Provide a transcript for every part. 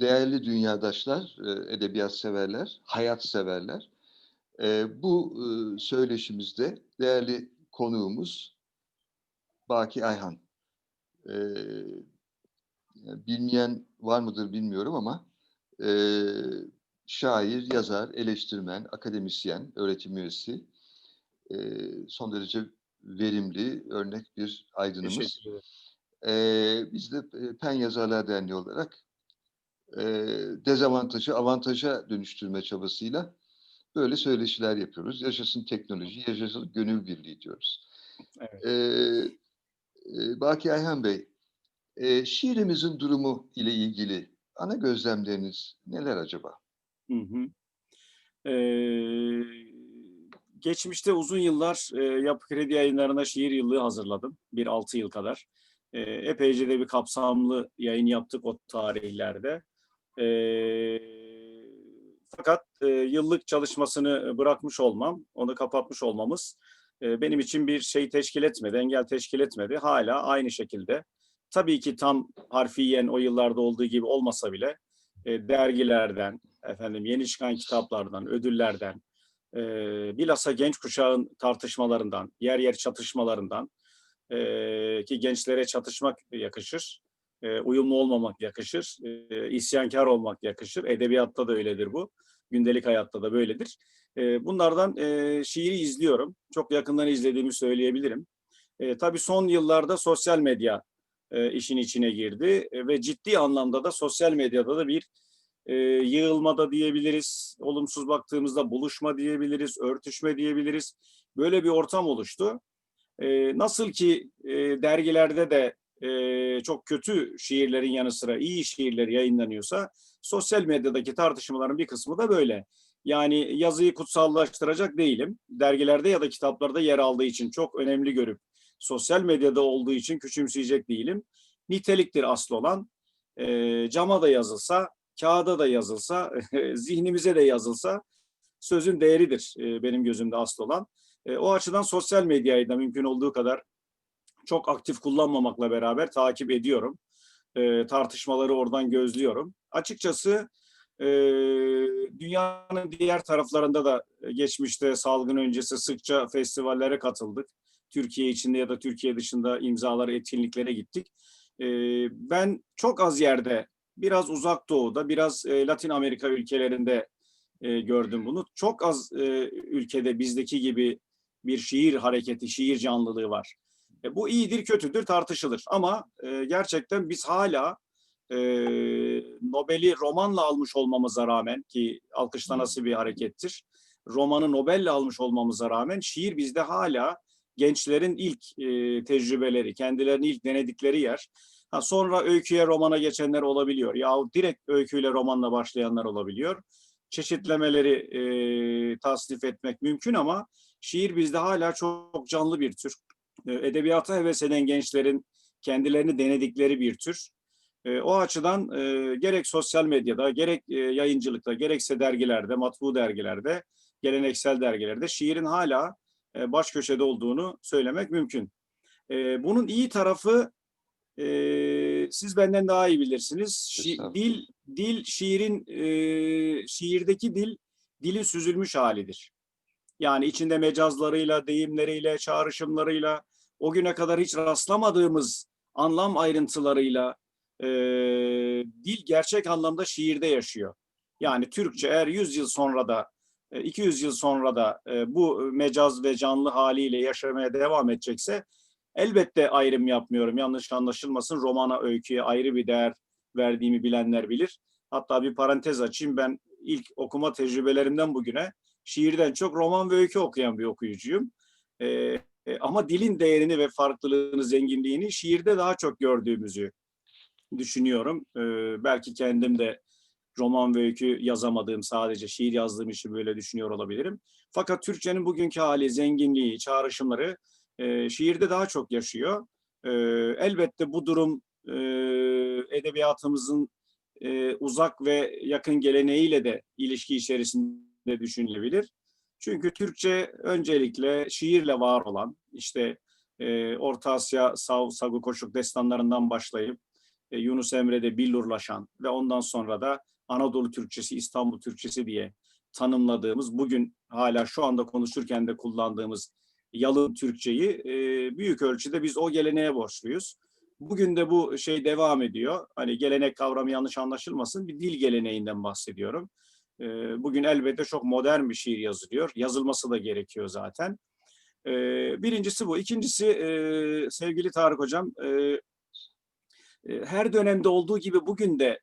değerli dünyadaşlar, e, edebiyat severler, hayat severler. E, bu e, söyleşimizde değerli konuğumuz Baki Ayhan. Bilmeyen var mıdır bilmiyorum ama şair, yazar, eleştirmen, akademisyen, öğretim üyesi, son derece verimli, örnek bir aydınımız. Teşekkür ederim. Biz de Pen Yazarlar Derneği olarak e, dezavantajı avantaja dönüştürme çabasıyla böyle söyleşiler yapıyoruz. Yaşasın teknoloji, yaşasın gönül birliği diyoruz. Evet. E, e, Baki Ayhan Bey, e, şiirimizin durumu ile ilgili ana gözlemleriniz neler acaba? Hı hı. Ee, geçmişte uzun yıllar e, Yapı Kredi yayınlarına şiir yıllığı hazırladım. Bir altı yıl kadar. E, epeyce de bir kapsamlı yayın yaptık o tarihlerde. E, fakat e, yıllık çalışmasını bırakmış olmam, onu kapatmış olmamız e, benim için bir şey teşkil etmedi, engel teşkil etmedi. Hala aynı şekilde. Tabii ki tam harfiyen o yıllarda olduğu gibi olmasa bile e, dergilerden, efendim yeni çıkan kitaplardan, ödüllerden, e, bilhassa genç kuşağın tartışmalarından, yer yer çatışmalarından e, ki gençlere çatışmak yakışır, e, uyumlu olmamak yakışır, e, isyankar olmak yakışır. Edebiyatta da öyledir bu, gündelik hayatta da böyledir. E, bunlardan e, şiiri izliyorum, çok yakından izlediğimi söyleyebilirim. E, tabii son yıllarda sosyal medya e, işin içine girdi e, ve ciddi anlamda da sosyal medyada da bir e, yığılmada diyebiliriz, olumsuz baktığımızda buluşma diyebiliriz, örtüşme diyebiliriz. Böyle bir ortam oluştu. E, nasıl ki e, dergilerde de e, çok kötü şiirlerin yanı sıra iyi şiirler yayınlanıyorsa, sosyal medyadaki tartışmaların bir kısmı da böyle. Yani yazıyı kutsallaştıracak değilim. Dergilerde ya da kitaplarda yer aldığı için çok önemli görüp, sosyal medyada olduğu için küçümseyecek değilim. Niteliktir asıl olan. E, cama da yazılsa, kağıda da yazılsa, zihnimize de yazılsa sözün değeridir e, benim gözümde asıl olan. E, o açıdan sosyal medyayı da mümkün olduğu kadar çok aktif kullanmamakla beraber takip ediyorum. E, tartışmaları oradan gözlüyorum. Açıkçası e, dünyanın diğer taraflarında da geçmişte salgın öncesi sıkça festivallere katıldık. Türkiye içinde ya da Türkiye dışında imzaları etkinliklere gittik. E, ben çok az yerde biraz uzak doğuda, biraz e, Latin Amerika ülkelerinde e, gördüm bunu. Çok az e, ülkede bizdeki gibi bir şiir hareketi, şiir canlılığı var. E, bu iyidir, kötüdür tartışılır. Ama e, gerçekten biz hala e, Nobel'i romanla almış olmamıza rağmen ki alkışlanası bir harekettir. Romanı Nobel'le almış olmamıza rağmen şiir bizde hala gençlerin ilk e, tecrübeleri, kendilerini ilk denedikleri yer. Ha, sonra öyküye romana geçenler olabiliyor. Yahut direkt öyküyle romanla başlayanlar olabiliyor. Çeşitlemeleri e, tasnif etmek mümkün ama şiir bizde hala çok canlı bir tür. E, edebiyata heves eden gençlerin kendilerini denedikleri bir tür. E, o açıdan e, gerek sosyal medyada, gerek e, yayıncılıkta, gerekse dergilerde, matbu dergilerde, geleneksel dergilerde şiirin hala e, baş köşede olduğunu söylemek mümkün. E, bunun iyi tarafı e, siz benden daha iyi bilirsiniz. Şi, dil dil şiirin e, şiirdeki dil dilin süzülmüş halidir. Yani içinde mecazlarıyla, deyimleriyle, çağrışımlarıyla, o güne kadar hiç rastlamadığımız anlam ayrıntılarıyla e, dil gerçek anlamda şiirde yaşıyor. Yani Türkçe eğer 100 yıl sonra da 200 yıl sonra da e, bu mecaz ve canlı haliyle yaşamaya devam edecekse elbette ayrım yapmıyorum. Yanlış anlaşılmasın romana, öyküye ayrı bir değer verdiğimi bilenler bilir. Hatta bir parantez açayım ben ilk okuma tecrübelerimden bugüne şiirden çok roman ve öykü okuyan bir okuyucuyum. E, e, ama dilin değerini ve farklılığını, zenginliğini şiirde daha çok gördüğümüzü düşünüyorum. E, belki kendim de roman ve öykü yazamadığım, sadece şiir yazdığım için böyle düşünüyor olabilirim. Fakat Türkçenin bugünkü hali, zenginliği, çağrışımları e, şiirde daha çok yaşıyor. E, elbette bu durum e, edebiyatımızın e, uzak ve yakın geleneğiyle de ilişki içerisinde düşünülebilir. Çünkü Türkçe öncelikle şiirle var olan, işte e, Orta Asya Sav, Sagu Koşuk destanlarından başlayıp e, Yunus Emre'de billurlaşan ve ondan sonra da Anadolu Türkçesi, İstanbul Türkçesi diye tanımladığımız, bugün hala şu anda konuşurken de kullandığımız yalın Türkçeyi e, büyük ölçüde biz o geleneğe borçluyuz. Bugün de bu şey devam ediyor. Hani gelenek kavramı yanlış anlaşılmasın. Bir dil geleneğinden bahsediyorum. E, bugün elbette çok modern bir şiir yazılıyor. Yazılması da gerekiyor zaten. E, birincisi bu. İkincisi e, sevgili Tarık Hocam, e, e, her dönemde olduğu gibi bugün de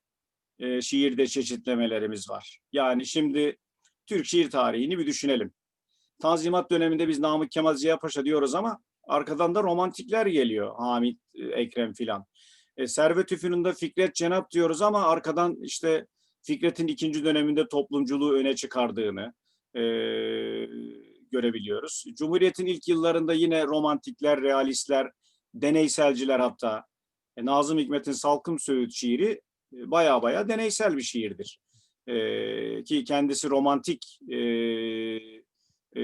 şiirde çeşitlemelerimiz var. Yani şimdi Türk şiir tarihini bir düşünelim. Tanzimat döneminde biz Namık Kemal Ziya Paşa diyoruz ama arkadan da romantikler geliyor. Hamit, Ekrem filan. Servet Üfünü'nde Fikret Cenap diyoruz ama arkadan işte Fikret'in ikinci döneminde toplumculuğu öne çıkardığını e, görebiliyoruz. Cumhuriyet'in ilk yıllarında yine romantikler, realistler, deneyselciler hatta e, Nazım Hikmet'in Salkım Söğüt şiiri e, baya baya deneysel bir şiirdir. E, ki kendisi romantik e, e,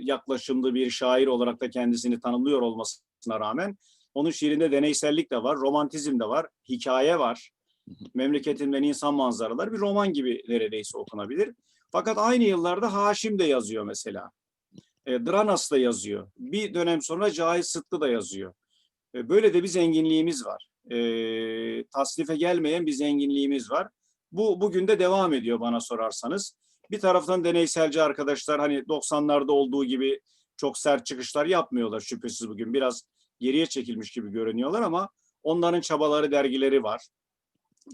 yaklaşımlı bir şair olarak da kendisini tanımlıyor olmasına rağmen onun şiirinde deneysellik de var, romantizm de var, hikaye var. Memleketin ve insan manzaraları bir roman gibi neredeyse okunabilir. Fakat aynı yıllarda Haşim de yazıyor mesela. E, Dranas da yazıyor. Bir dönem sonra Cahit Sıtlı da yazıyor. E, böyle de bir zenginliğimiz var. E, tasnife gelmeyen bir zenginliğimiz var. Bu bugün de devam ediyor bana sorarsanız. Bir taraftan deneyselci arkadaşlar hani 90'larda olduğu gibi çok sert çıkışlar yapmıyorlar şüphesiz bugün. Biraz geriye çekilmiş gibi görünüyorlar ama onların çabaları, dergileri var.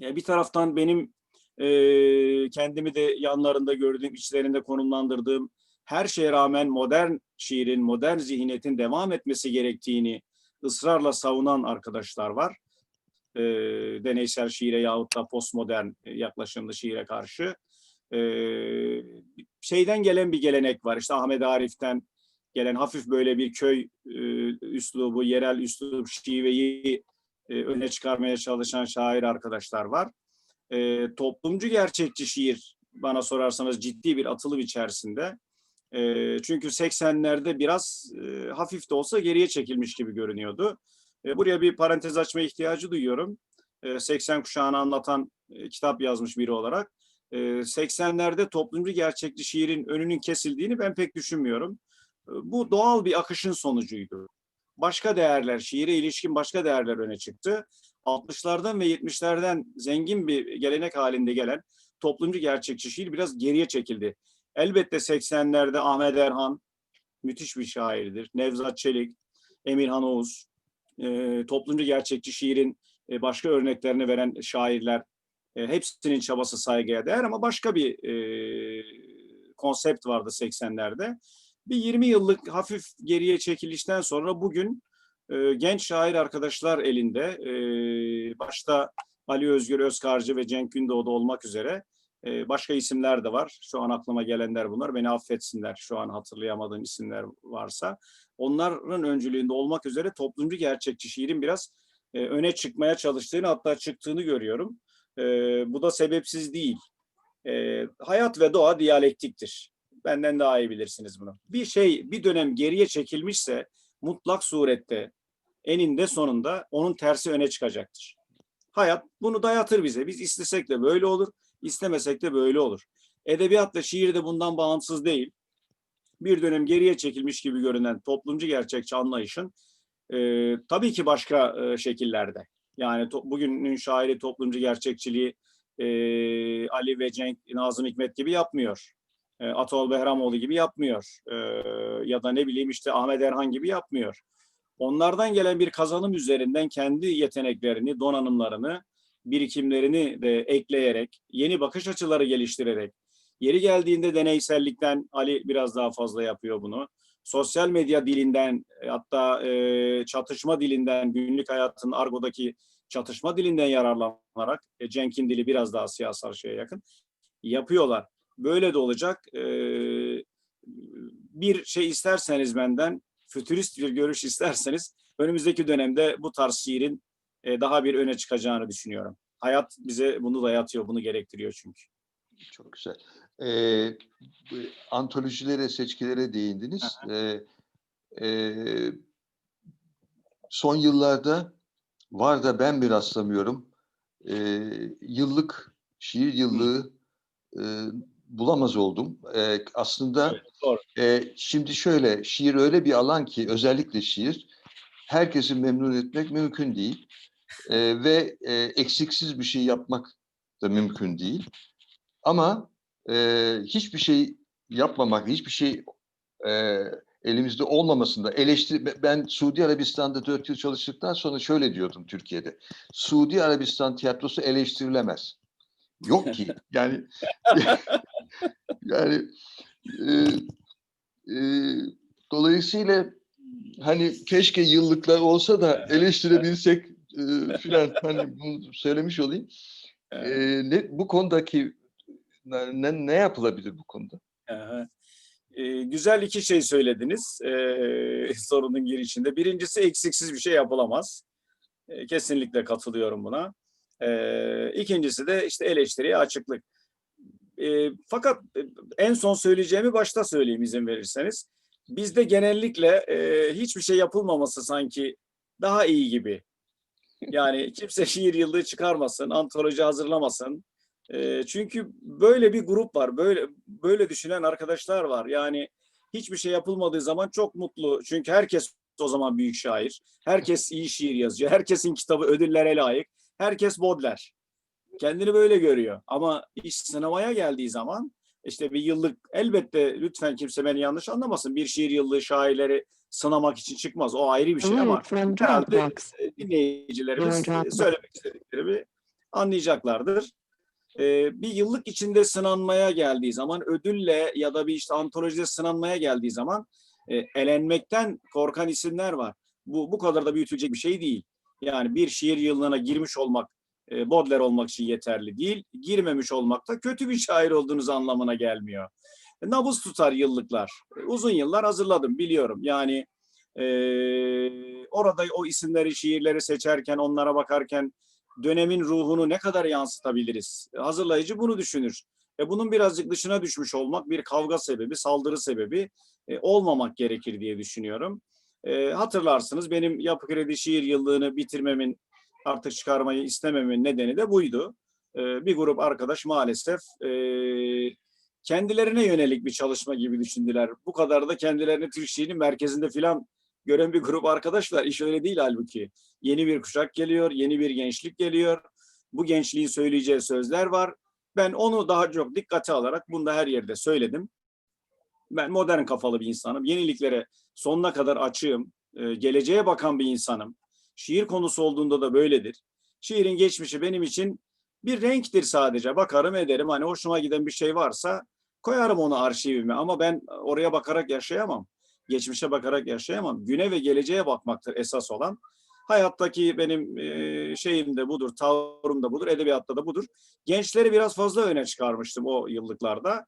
E, bir taraftan benim e, kendimi de yanlarında gördüğüm, içlerinde konumlandırdığım her şeye rağmen modern şiirin, modern zihniyetin devam etmesi gerektiğini ısrarla savunan arkadaşlar var. E, deneysel şiire yahut da postmodern yaklaşımlı şiire karşı. E, şeyden gelen bir gelenek var. İşte Ahmet Arif'ten gelen hafif böyle bir köy e, üslubu, yerel üslup şiveyi e, öne çıkarmaya çalışan şair arkadaşlar var. E, toplumcu gerçekçi şiir bana sorarsanız ciddi bir atılım içerisinde. E, çünkü 80'lerde biraz e, hafif de olsa geriye çekilmiş gibi görünüyordu. E, buraya bir parantez açma ihtiyacı duyuyorum. E, 80 kuşağını anlatan e, kitap yazmış biri olarak. E, 80'lerde toplumcu gerçekçi şiirin önünün kesildiğini ben pek düşünmüyorum. E, bu doğal bir akışın sonucuydu başka değerler, şiire ilişkin başka değerler öne çıktı. 60'lardan ve 70'lerden zengin bir gelenek halinde gelen toplumcu gerçekçi şiir biraz geriye çekildi. Elbette 80'lerde Ahmet Erhan müthiş bir şairdir. Nevzat Çelik, Emirhan Oğuz, e, toplumcu gerçekçi şiirin e, başka örneklerini veren şairler e, hepsinin çabası saygıya değer ama başka bir e, konsept vardı 80'lerde bir 20 yıllık hafif geriye çekilişten sonra bugün e, genç şair arkadaşlar elinde e, başta Ali Özgür Özkarcı ve Cenk Gündoğdu olmak üzere e, başka isimler de var. Şu an aklıma gelenler bunlar. Beni affetsinler şu an hatırlayamadığım isimler varsa. Onların öncülüğünde olmak üzere toplumcu gerçekçi şiirin biraz e, öne çıkmaya çalıştığını hatta çıktığını görüyorum. E, bu da sebepsiz değil. E, hayat ve doğa diyalektiktir. Benden daha iyi bilirsiniz bunu. Bir şey bir dönem geriye çekilmişse mutlak surette eninde sonunda onun tersi öne çıkacaktır. Hayat bunu dayatır bize. Biz istesek de böyle olur, istemesek de böyle olur. Edebiyat ve şiir de bundan bağımsız değil. Bir dönem geriye çekilmiş gibi görünen toplumcu gerçekçi anlayışın e, tabii ki başka e, şekillerde. Yani to, bugünün şairi toplumcu gerçekçiliği e, Ali ve Cenk, Nazım Hikmet gibi yapmıyor. E, Atol Behramoğlu gibi yapmıyor. E, ya da ne bileyim işte Ahmet Erhan gibi yapmıyor. Onlardan gelen bir kazanım üzerinden kendi yeteneklerini, donanımlarını, birikimlerini de ekleyerek, yeni bakış açıları geliştirerek, yeri geldiğinde deneysellikten Ali biraz daha fazla yapıyor bunu. Sosyal medya dilinden, hatta e, çatışma dilinden, günlük hayatın argodaki çatışma dilinden yararlanarak, e, Cenk'in dili biraz daha siyasal şeye yakın, yapıyorlar böyle de olacak. bir şey isterseniz benden, fütürist bir görüş isterseniz önümüzdeki dönemde bu tarz şiirin daha bir öne çıkacağını düşünüyorum. Hayat bize bunu dayatıyor, bunu gerektiriyor çünkü. Çok güzel. Ee, antolojilere, seçkilere değindiniz. Ee, e, son yıllarda var da ben bir rastlamıyorum. e, yıllık, şiir yıllığı e, bulamaz oldum. E, aslında Evet, doğru. e, şimdi şöyle, şiir öyle bir alan ki özellikle şiir, herkesi memnun etmek mümkün değil. E, ve e, eksiksiz bir şey yapmak da mümkün değil. Ama e, hiçbir şey yapmamak, hiçbir şey e, elimizde olmamasında eleştiri ben Suudi Arabistan'da dört yıl çalıştıktan sonra şöyle diyordum Türkiye'de. Suudi Arabistan tiyatrosu eleştirilemez. Yok ki. Yani yani e, e, dolayısıyla hani keşke yıllıklar olsa da eleştirebilsek e, filan hani bunu söylemiş olayım. E, ne, bu konudaki ne, ne yapılabilir bu konuda? Aha. Ee, güzel iki şey söylediniz ee, sorunun girişinde. Birincisi eksiksiz bir şey yapılamaz. Ee, kesinlikle katılıyorum buna. Ee, ikincisi de işte eleştiriye açıklık. Ee, fakat e, en son söyleyeceğimi başta söyleyeyim izin verirseniz. Bizde genellikle e, hiçbir şey yapılmaması sanki daha iyi gibi. Yani kimse şiir yıllığı çıkarmasın, antoloji hazırlamasın. E, çünkü böyle bir grup var, böyle böyle düşünen arkadaşlar var. Yani hiçbir şey yapılmadığı zaman çok mutlu. Çünkü herkes o zaman büyük şair. Herkes iyi şiir yazıyor. Herkesin kitabı ödüllere layık. Herkes Baudelaire. Kendini böyle görüyor. Ama iş sinemaya geldiği zaman işte bir yıllık elbette lütfen kimse beni yanlış anlamasın. Bir şiir yıllığı şairleri sınamak için çıkmaz. O ayrı bir şey ama herhalde e, dinleyicilerimiz söylemek istediklerimi anlayacaklardır. E, Bir yıllık içinde sınanmaya geldiği zaman ödülle ya da bir işte antolojide sınanmaya geldiği zaman e, elenmekten korkan isimler var. Bu bu kadar da büyütülecek bir şey değil. Yani bir şiir yıllığına girmiş olmak e, Baudelaire olmak için yeterli değil. Girmemiş olmak da kötü bir şair olduğunuz anlamına gelmiyor. E, Nabız tutar yıllıklar. E, Uzun yıllar hazırladım biliyorum. Yani e, orada o isimleri, şiirleri seçerken, onlara bakarken dönemin ruhunu ne kadar yansıtabiliriz? E, Hazırlayıcı bunu düşünür. E, bunun birazcık dışına düşmüş olmak bir kavga sebebi, saldırı sebebi e, olmamak gerekir diye düşünüyorum. E, hatırlarsınız benim Yapı Kredi şiir yıllığını bitirmemin, artık çıkarmayı istememin nedeni de buydu. E, bir grup arkadaş maalesef e, kendilerine yönelik bir çalışma gibi düşündüler. Bu kadar da kendilerini Türk şiirinin merkezinde filan gören bir grup arkadaş var. İş öyle değil halbuki. Yeni bir kuşak geliyor, yeni bir gençlik geliyor. Bu gençliğin söyleyeceği sözler var. Ben onu daha çok dikkate alarak bunu da her yerde söyledim. Ben modern kafalı bir insanım. Yeniliklere sonuna kadar açığım. Ee, geleceğe bakan bir insanım. Şiir konusu olduğunda da böyledir. Şiirin geçmişi benim için bir renktir sadece. Bakarım ederim. Hani hoşuma giden bir şey varsa koyarım onu arşivime. Ama ben oraya bakarak yaşayamam. Geçmişe bakarak yaşayamam. Güne ve geleceğe bakmaktır esas olan. Hayattaki benim e, şeyim de budur, tavrım da budur, edebiyatta da budur. Gençleri biraz fazla öne çıkarmıştım o yıllıklarda.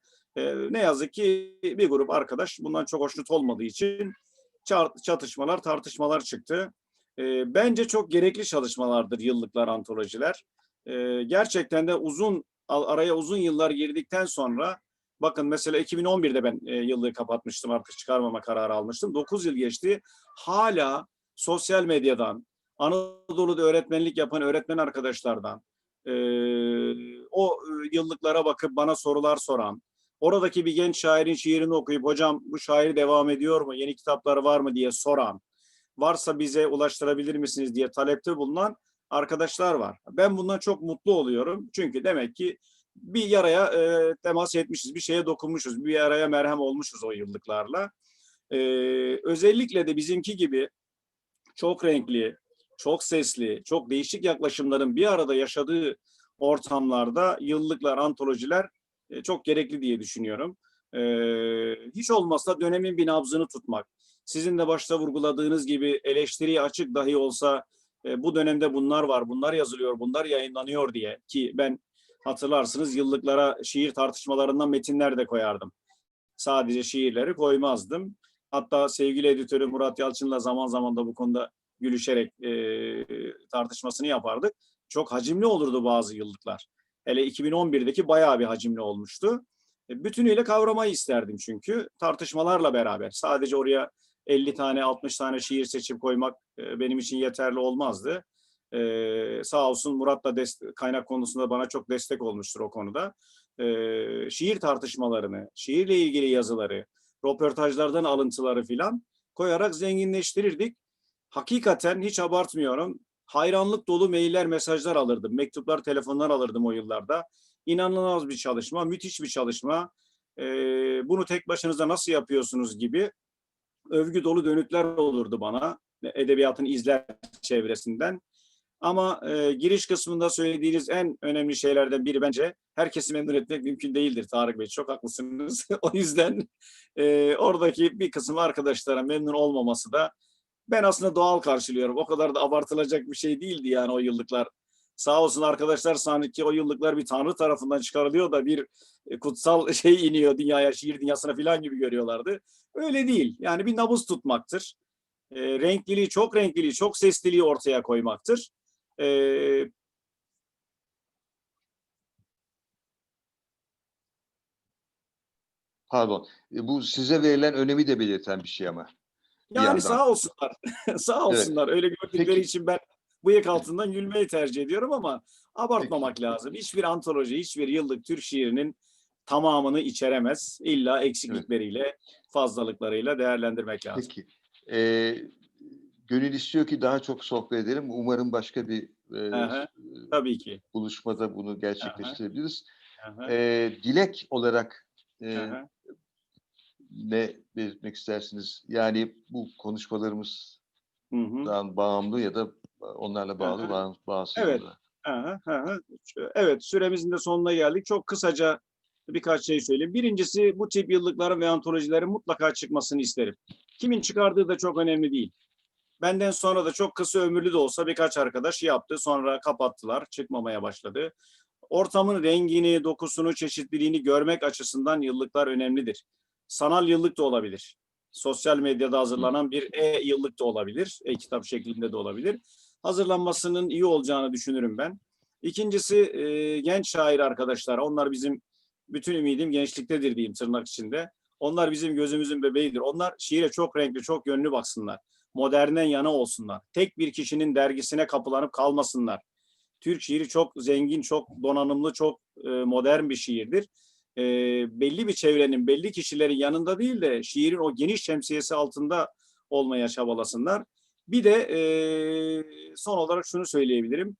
Ne yazık ki bir grup arkadaş bundan çok hoşnut olmadığı için çatışmalar, tartışmalar çıktı. Bence çok gerekli çalışmalardır yıllıklar, antolojiler. Gerçekten de uzun araya uzun yıllar girdikten sonra bakın mesela 2011'de ben e, yıllığı kapatmıştım artık çıkarmama kararı almıştım. 9 yıl geçti. Hala sosyal medyadan, Anadolu'da öğretmenlik yapan öğretmen arkadaşlardan, e, o yıllıklara bakıp bana sorular soran, oradaki bir genç şairin şiirini okuyup hocam bu şair devam ediyor mu, yeni kitapları var mı diye soran, varsa bize ulaştırabilir misiniz diye talepte bulunan arkadaşlar var. Ben bundan çok mutlu oluyorum. Çünkü demek ki bir yaraya e, temas etmişiz, bir şeye dokunmuşuz, bir yaraya merhem olmuşuz o yıllıklarla. E, özellikle de bizimki gibi çok renkli, çok sesli, çok değişik yaklaşımların bir arada yaşadığı ortamlarda yıllıklar, antolojiler e, çok gerekli diye düşünüyorum. E, hiç olmazsa dönemin bir nabzını tutmak. Sizin de başta vurguladığınız gibi eleştiriye açık dahi olsa e, bu dönemde bunlar var, bunlar yazılıyor, bunlar yayınlanıyor diye ki ben hatırlarsınız yıllıklara şiir tartışmalarından metinler de koyardım. Sadece şiirleri koymazdım. Hatta sevgili editörü Murat Yalçın'la zaman zaman da bu konuda gülüşerek e, tartışmasını yapardık. Çok hacimli olurdu bazı yıllıklar. Hele 2011'deki bayağı bir hacimli olmuştu. E, bütünüyle kavramayı isterdim çünkü tartışmalarla beraber. Sadece oraya 50 tane 60 tane şiir seçip koymak e, benim için yeterli olmazdı. Ee, sağ olsun Murat da kaynak konusunda bana çok destek olmuştur o konuda. Ee, şiir tartışmalarını, şiirle ilgili yazıları, röportajlardan alıntıları filan koyarak zenginleştirirdik. Hakikaten hiç abartmıyorum. Hayranlık dolu mailler, mesajlar alırdım. Mektuplar, telefonlar alırdım o yıllarda. İnanılmaz bir çalışma, müthiş bir çalışma. Ee, bunu tek başınıza nasıl yapıyorsunuz gibi övgü dolu dönütler olurdu bana edebiyatın izler çevresinden. Ama e, giriş kısmında söylediğiniz en önemli şeylerden biri bence herkesi memnun etmek mümkün değildir Tarık Bey. Çok haklısınız. o yüzden e, oradaki bir kısım arkadaşlara memnun olmaması da ben aslında doğal karşılıyorum. O kadar da abartılacak bir şey değildi yani o yıllıklar. Sağ olsun arkadaşlar sanki o yıllıklar bir tanrı tarafından çıkarılıyor da bir e, kutsal şey iniyor dünyaya, şiir dünyasına falan gibi görüyorlardı. Öyle değil. Yani bir nabız tutmaktır. E, renkliliği, çok renkliliği, çok sesliliği ortaya koymaktır. E, Pardon. E, Bu size verilen önemi de belirten bir şey ama. Yani yandan. sağ olsunlar. sağ olsunlar. Öyle gördükleri Peki. için ben bıyık altından gülmeyi tercih ediyorum ama abartmamak lazım. Hiçbir antoloji, hiçbir yıllık Türk şiirinin tamamını içeremez. İlla eksiklikleriyle, fazlalıklarıyla değerlendirmek lazım. Peki. E, gönül istiyor ki daha çok sohbet edelim. Umarım başka bir e, Aha. Tabii ki. buluşmada bunu gerçekleştirebiliriz. Aha, E, dilek olarak e, aha. Ne belirtmek istersiniz? Yani bu konuşmalarımızdan Hı hı. bağımlı ya da onlarla bağlı, bağ- bağımsız Evet. olarak. Aha, aha. Evet, süremizin de sonuna geldik. Çok kısaca birkaç şey söyleyeyim. Birincisi bu tip yıllıkların ve antolojilerin mutlaka çıkmasını isterim. Kimin çıkardığı da çok önemli değil. Benden sonra da çok kısa ömürlü de olsa birkaç arkadaş yaptı. Sonra kapattılar, çıkmamaya başladı. Ortamın rengini, dokusunu, çeşitliliğini görmek açısından yıllıklar önemlidir. Sanal yıllık da olabilir. Sosyal medyada hazırlanan bir e-yıllık da olabilir. E-kitap şeklinde de olabilir hazırlanmasının iyi olacağını düşünürüm ben. İkincisi e, genç şair arkadaşlar. Onlar bizim bütün ümidim gençliktedir diyeyim tırnak içinde. Onlar bizim gözümüzün bebeğidir. Onlar şiire çok renkli, çok yönlü baksınlar. Modernden yana olsunlar. Tek bir kişinin dergisine kapılanıp kalmasınlar. Türk şiiri çok zengin, çok donanımlı, çok e, modern bir şiirdir. E, belli bir çevrenin, belli kişilerin yanında değil de şiirin o geniş şemsiyesi altında olmaya çabalasınlar. Bir de e, son olarak şunu söyleyebilirim.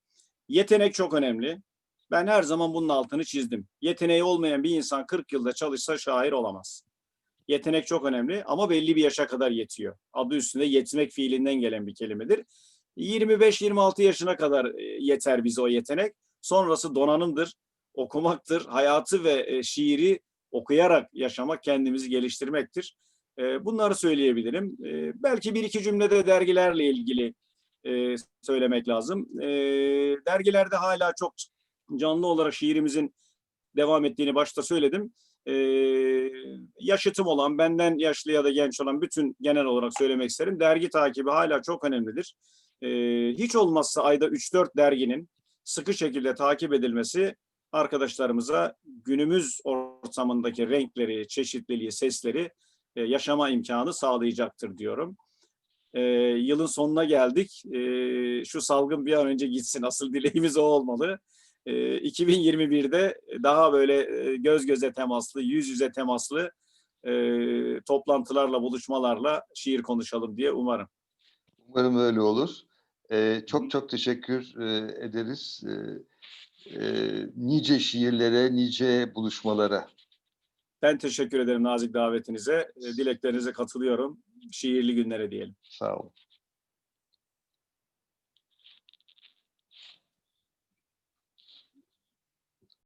Yetenek çok önemli. Ben her zaman bunun altını çizdim. Yeteneği olmayan bir insan 40 yılda çalışsa şair olamaz. Yetenek çok önemli ama belli bir yaşa kadar yetiyor. Adı üstünde yetmek fiilinden gelen bir kelimedir. 25-26 yaşına kadar e, yeter bize o yetenek. Sonrası donanımdır, okumaktır, hayatı ve e, şiiri okuyarak yaşamak, kendimizi geliştirmektir. E, Bunları söyleyebilirim. E, Belki bir iki cümlede dergilerle ilgili söylemek lazım. Dergilerde hala çok canlı olarak şiirimizin devam ettiğini başta söyledim. E, Yaşıtım olan, benden yaşlı ya da genç olan bütün genel olarak söylemek isterim. Dergi takibi hala çok önemlidir. Hiç olmazsa ayda 3-4 derginin sıkı şekilde takip edilmesi arkadaşlarımıza günümüz ortamındaki renkleri, çeşitliliği, sesleri e, yaşama imkanı sağlayacaktır diyorum. E, yılın sonuna geldik. E, şu salgın bir an önce gitsin. Asıl dileğimiz o olmalı. E, 2021'de daha böyle e, göz göze temaslı, yüz yüze temaslı e, toplantılarla, buluşmalarla şiir konuşalım diye umarım. Umarım öyle olur. Ee, çok çok teşekkür e, ederiz. Ee, e, nice şiirlere, nice buluşmalara. Ben teşekkür ederim nazik davetinize. E, dileklerinize katılıyorum. Şiirli günlere diyelim. Sağ olun.